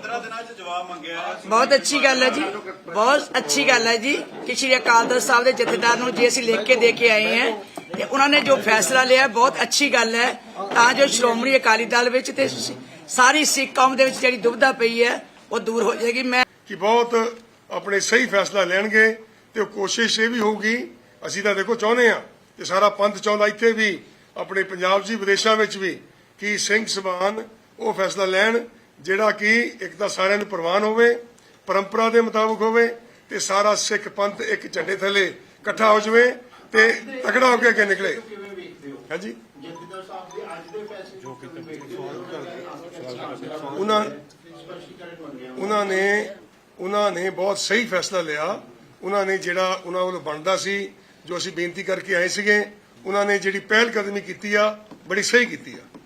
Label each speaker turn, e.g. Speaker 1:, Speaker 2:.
Speaker 1: 15 ਦਿਨਾਂ 'ਚ ਜਵਾਬ ਮੰਗਿਆ।
Speaker 2: ਬਹੁਤ ਅੱਛੀ ਗੱਲ ਹੈ ਜੀ। ਬਹੁਤ ਅੱਛੀ ਗੱਲ ਹੈ ਜੀ ਕਿ ਸ਼੍ਰੀ ਅਕਾਲ ਤਖਤ ਸਾਹਿਬ ਦੇ ਜਥੇਦਾਰ ਨੂੰ ਜੇ ਅਸੀਂ ਲਿਖ ਕੇ ਦੇ ਕੇ ਆਏ ਹਾਂ ਤੇ ਉਹਨਾਂ ਨੇ ਜੋ ਫੈਸਲਾ ਲਿਆ ਬਹੁਤ ਅੱਛੀ ਗੱਲ ਹੈ। ਤਾਂ ਜੋ ਸ਼੍ਰੋਮਣੀ ਅਕਾਲੀ ਦਲ ਵਿੱਚ ਤੇ ਸਾਰੀ ਸਿੱਖ ਕੌਮ ਦੇ ਵਿੱਚ ਜਿਹੜੀ ਦੁਬਿਧਾ ਪਈ ਹੈ ਉਹ ਦੂਰ ਹੋ ਜਾਏਗੀ। ਮੈਂ
Speaker 3: ਕਿ ਬਹੁਤ ਆਪਣੇ ਸਹੀ ਫੈਸਲਾ ਲੈਣਗੇ ਤੇ ਕੋਸ਼ਿਸ਼ ਇਹ ਵੀ ਹੋਊਗੀ ਅਸੀਂ ਤਾਂ ਦੇਖੋ ਚਾਹੁੰਦੇ ਆ ਤੇ ਸਾਰਾ ਪੰਥ ਚਾਹੁੰਦਾ ਇੱਥੇ ਵੀ ਆਪਣੇ ਪੰਜਾਬ 'ਚ ਵੀ ਵਿਦੇਸ਼ਾਂ ਵਿੱਚ ਵੀ ਕਿ ਸਿੰਘ ਸਭਾਨ ਉਹ ਫੈਸਲਾ ਲੈਣ ਜਿਹੜਾ ਕਿ ਇੱਕ ਤਾਂ ਸਾਰਿਆਂ ਨੂੰ ਪ੍ਰਵਾਨ ਹੋਵੇ, ਪਰੰਪਰਾ ਦੇ ਮੁਤਾਬਕ ਹੋਵੇ ਤੇ ਸਾਰਾ ਸਿੱਖ ਪੰਥ ਇੱਕ ਝੰਡੇ ਥੱਲੇ ਇਕੱਠਾ ਹੋ ਜਾਵੇ ਤੇ ਤਕੜਾ ਹੋ ਕੇ ਅੱਗੇ ਨਿਕਲੇ। ਹਾਂਜੀ? ਉਹਨਾਂ ਉਹਨਾਂ ਨੇ ਉਹਨਾਂ ਨੇ ਬਹੁਤ ਸਹੀ ਫੈਸਲਾ ਲਿਆ। ਉਹਨਾਂ ਨੇ ਜਿਹੜਾ ਉਹਨਾਂ ਵੱਲੋਂ ਬਣਦਾ ਸੀ, ਜੋ ਅਸੀਂ ਬੇਨਤੀ ਕਰਕੇ ਆਏ ਸੀਗੇ, ਉਹਨਾਂ ਨੇ ਜਿਹੜੀ ਪਹਿਲ ਕਦਮੀ ਕੀਤੀ ਆ, ਬੜੀ ਸਹੀ ਕੀਤੀ ਆ।